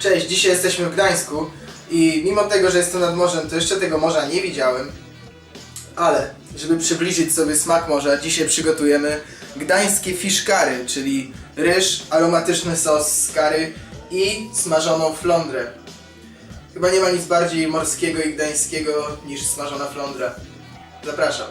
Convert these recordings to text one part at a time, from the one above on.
Cześć, dzisiaj jesteśmy w Gdańsku i mimo tego, że jestem nad morzem, to jeszcze tego morza nie widziałem. Ale, żeby przybliżyć sobie smak morza, dzisiaj przygotujemy gdańskie fish curry, czyli ryż, aromatyczny sos z curry i smażoną flądrę. Chyba nie ma nic bardziej morskiego i gdańskiego niż smażona flądra. Zapraszam.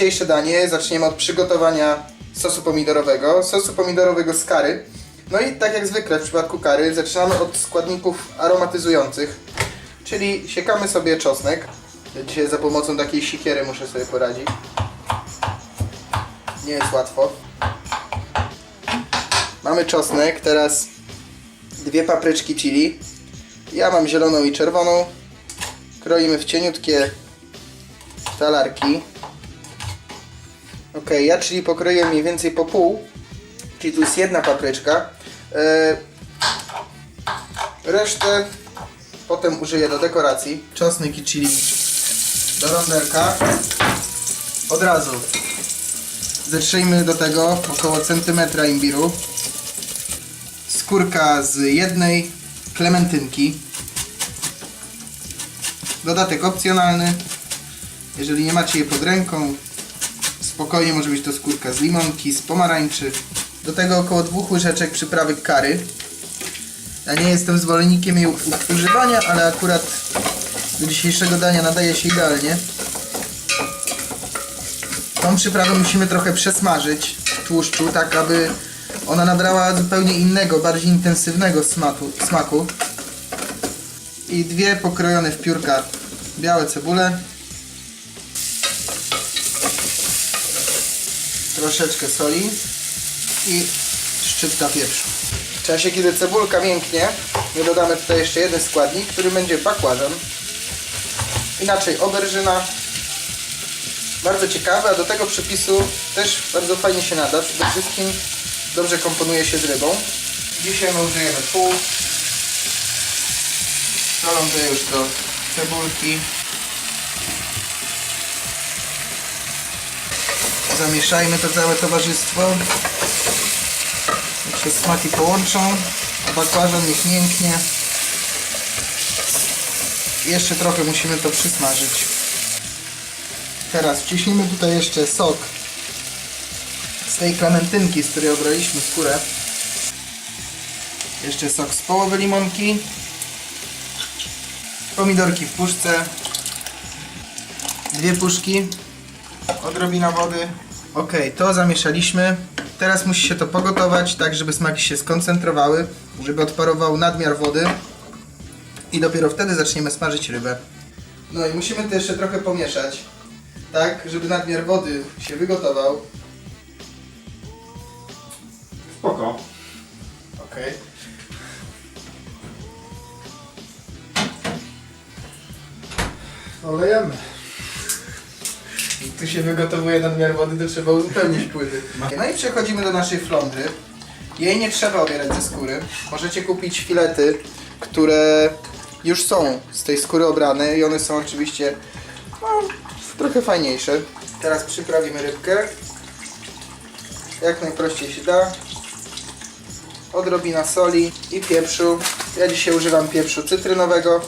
Dzisiejsze danie zaczniemy od przygotowania sosu pomidorowego, sosu pomidorowego z kary. No i tak jak zwykle w przypadku kary zaczynamy od składników aromatyzujących, czyli siekamy sobie czosnek. Dzisiaj za pomocą takiej sikiery muszę sobie poradzić. Nie jest łatwo. Mamy czosnek, teraz dwie papryczki chili. Ja mam zieloną i czerwoną. Kroimy w cieniutkie talarki. Ok, ja czyli pokroję mniej więcej po pół, czyli tu jest jedna papryczka. E, resztę potem użyję do dekoracji. Czosnek i chili do rondelka. Od razu zetrzyjmy do tego około centymetra imbiru. Skórka z jednej klementynki. Dodatek opcjonalny. Jeżeli nie macie je pod ręką, Spokojnie może być to skórka z limonki, z pomarańczy. Do tego około dwóch łyżeczek przyprawy kary. Ja nie jestem zwolennikiem jej używania, ale akurat do dzisiejszego dania nadaje się idealnie. Tą przyprawę musimy trochę przesmażyć w tłuszczu, tak aby ona nabrała zupełnie innego, bardziej intensywnego smaku. smaku. I dwie pokrojone w piórka białe cebule. Troszeczkę soli i szczypta pieprzu. W czasie, kiedy cebulka mięknie, my dodamy tutaj jeszcze jeden składnik, który będzie bakłażan. Inaczej oberżyna. Bardzo ciekawy, a do tego przepisu też bardzo fajnie się nada. Przede wszystkim dobrze komponuje się z rybą. Dzisiaj my użyjemy pół. Dolążę już do cebulki. Zamieszajmy to całe towarzystwo. Jak się smaki połączą, a niech mięknie. Jeszcze trochę musimy to przysmażyć. Teraz wciśnijmy tutaj jeszcze sok z tej klementynki, z której obraliśmy skórę. Jeszcze sok z połowy limonki. Pomidorki w puszce. Dwie puszki odrobina wody. Ok, to zamieszaliśmy. Teraz musi się to pogotować, tak żeby smaki się skoncentrowały, żeby odparował nadmiar wody. I dopiero wtedy zaczniemy smażyć rybę. No i musimy to jeszcze trochę pomieszać, tak żeby nadmiar wody się wygotował. Spoko. Ok. Olejemy. Tu się wygotowuje nadmiar wody, to trzeba uzupełnić płyny. No i przechodzimy do naszej flądry. Jej nie trzeba obierać ze skóry. Możecie kupić filety, które już są z tej skóry obrane i one są oczywiście no, trochę fajniejsze. Teraz przyprawimy rybkę. Jak najprościej się da. Odrobina soli i pieprzu. Ja dzisiaj używam pieprzu cytrynowego.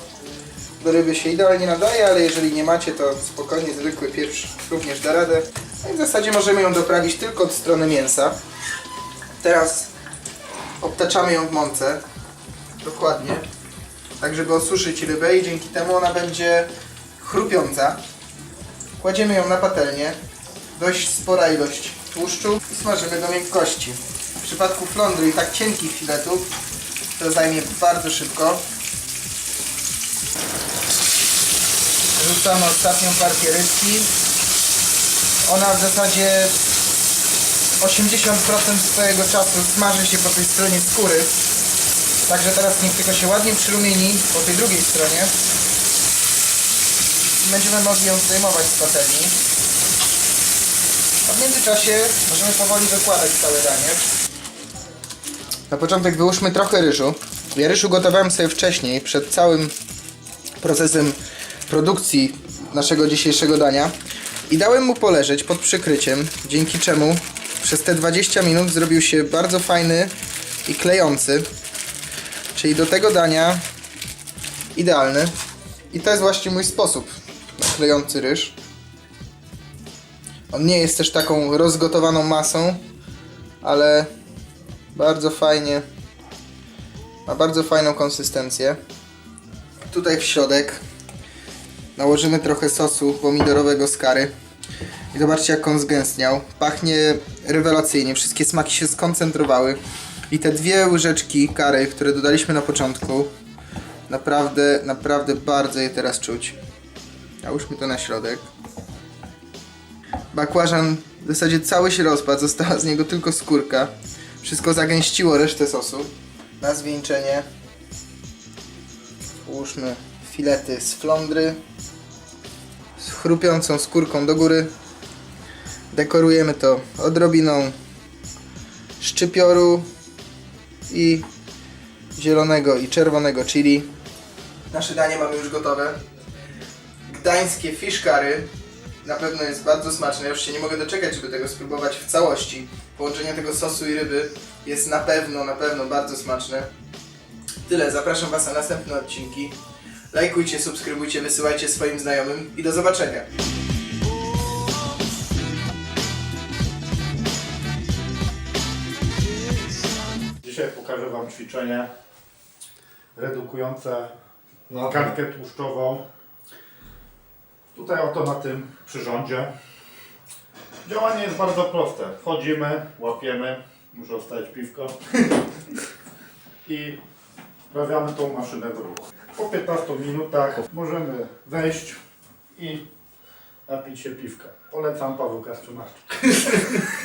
Do ryby się idealnie nadaje, ale jeżeli nie macie, to spokojnie zwykły pieprz również da radę. No w zasadzie możemy ją doprawić tylko od strony mięsa. Teraz obtaczamy ją w mące. Dokładnie. Tak, żeby osuszyć rybę i dzięki temu ona będzie chrupiąca. Kładziemy ją na patelnię. Dość spora ilość tłuszczu i smażymy do miękkości. W przypadku flądry i tak cienkich filetów to zajmie bardzo szybko. Rzucamy ostatnią partię rybki. Ona w zasadzie 80% swojego czasu smaży się po tej stronie skóry. Także teraz niech tylko się ładnie przyrumieni po tej drugiej stronie. I Będziemy mogli ją zdejmować z patelni. A w międzyczasie możemy powoli wykładać całe danie. Na początek wyłóżmy trochę ryżu. Ja ryż ugotowałem sobie wcześniej, przed całym procesem produkcji naszego dzisiejszego dania. I dałem mu poleżeć pod przykryciem, dzięki czemu przez te 20 minut zrobił się bardzo fajny i klejący. Czyli do tego dania idealny. I to jest właśnie mój sposób na klejący ryż. On nie jest też taką rozgotowaną masą, ale bardzo fajnie ma bardzo fajną konsystencję. Tutaj w środek nałożymy trochę sosu pomidorowego z kary. I zobaczcie jak on zgęstniał. Pachnie rewelacyjnie, wszystkie smaki się skoncentrowały. I te dwie łyżeczki kary, które dodaliśmy na początku, naprawdę, naprawdę bardzo je teraz czuć. Nałóżmy to na środek. Bakłażan w zasadzie cały się rozpadł, została z niego tylko skórka. Wszystko zagęściło resztę sosu. Na zwieńczenie Połóżmy filety z flądry z chrupiącą skórką do góry. Dekorujemy to odrobiną szczypioru i zielonego i czerwonego chili. Nasze danie mamy już gotowe. Gdańskie fish na pewno jest bardzo smaczne. Ja już się nie mogę doczekać, żeby tego spróbować w całości. Połączenie tego sosu i ryby jest na pewno, na pewno bardzo smaczne. Tyle, zapraszam Was na następne odcinki. Lajkujcie, subskrybujcie, wysyłajcie swoim znajomym i do zobaczenia. Dzisiaj pokażę Wam ćwiczenie redukujące tkankę tłuszczową. Tutaj oto na tym przyrządzie. Działanie jest bardzo proste. Wchodzimy, łapiemy, muszę wstać piwko i wprawiamy tą maszynę w ruch. Po 15 minutach możemy wejść i napić się piwka. Polecam Paweł Kastrzymarczyk.